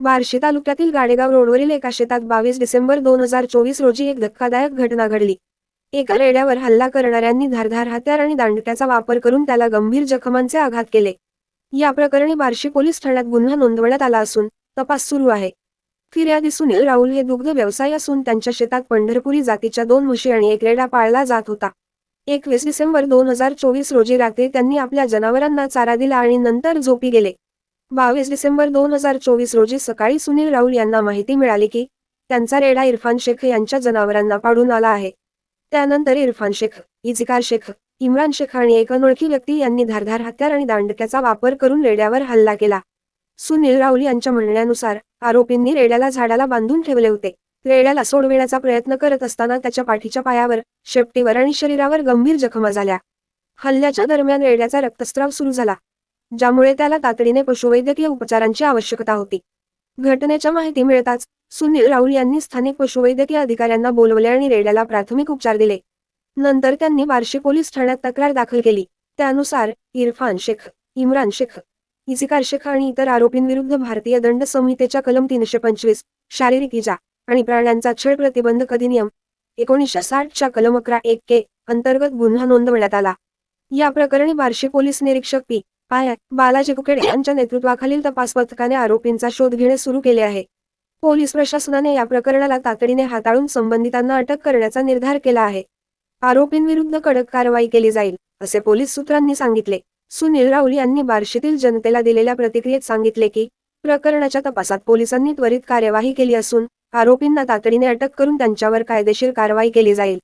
बार्शी तालुक्यातील गाडेगाव रोडवरील एका शेतात बावीस डिसेंबर दोन हजार चोवीस रोजी एक धक्कादायक घटना घडली. एका रेड्यावर हल्ला करणाऱ्यांनी धारधार हत्यार आणि दांडक्याचा वापर करून त्याला गंभीर जखमांचे आघात केले. या प्रकरणी बार्शी पोलीस ठाण्यात गुन्हा नोंदवण्यात आला असून तपास सुरू आहे. फिर्यादी सुनील राहुल हे दुग्ध व्यवसाय असून त्यांच्या शेतात पंढरपुरी जातीच्या दोन म्हशी आणि एक रेडा पाळला जात होता. एकवीस डिसेंबर दोन हजार चोवीस रोजी रात्री त्यांनी आपल्या जनावरांना चारा दिला आणि नंतर झोपी गेले. बावीस डिसेंबर दोन हजार चोवीस रोजी सकाळी सुनील राऊल यांना माहिती मिळाली की त्यांचा रेडा इरफान शेख यांच्या जनावरांना पाडून आला आहे. त्यानंतर इरफान शेख इजिकार शेख इम्रान शेख आणि एक अनोळखी व्यक्ती यांनी धारधार हत्यार आणि दांडक्याचा वापर करून रेड्यावर हल्ला केला. सुनील राऊल यांच्या म्हणण्यानुसार आरोपींनी रेड्याला झाडाला बांधून ठेवले होते. रेड्याला सोडविण्याचा प्रयत्न करत असताना त्याच्या पाठीच्या पायावर शेपटीवर आणि शरीरावर गंभीर जखमा झाल्या. हल्ल्याच्या दरम्यान रेड्याचा रक्तस्राव सुरू झाला. ज्यामुळे त्याला तातडीने पशुवैद्यकीय उपचारांची आवश्यकता होती. घटनेच्या माहिती मिळताच सुनील राहुल यांनी स्थानिक पशुवैद्यकीय अधिकाऱ्यांना बोलवले आणि रेड्याला प्राथमिक उपचार दिले. नंतर त्यांनी बार्शी पोलीस ठाण्यात तक्रार दाखल केली. त्यानुसार इरफान शेख इम्रान शेख इजिकार शेख आणि इतर आरोपींविरुद्ध भारतीय दंड संहितेच्या कलम तीनशे पंचवीस शारीरिक इजा आणि प्राण्यांचा छळ प्रतिबंधक अधिनियम एकोणीसशे साठच्या कलम अकरा एक के अंतर्गत गुन्हा नोंदवण्यात आला. या प्रकरणी बार्शी पोलीस निरीक्षक पी. पाय बालाजी कुकेडे यांच्या नेतृत्वाखालील तपास पथकाने आरोपींचा शोध घेणे सुरू केले आहे. पोलीस प्रशासनाने या प्रकरणाला तातडीने हाताळून संबंधितांना अटक करण्याचा निर्धार केला आहे. आरोपींविरुद्ध कडक कारवाई केली जाईल असे पोलीस सूत्रांनी सांगितले. सुनील राऊल यांनी बार्शीतील जनतेला दिलेल्या प्रतिक्रियेत सांगितले की प्रकरणाच्या तपासात पोलिसांनी त्वरित कार्यवाही केली असून आरोपींना तातडीने अटक करून त्यांच्यावर कायदेशीर कारवाई केली जाईल.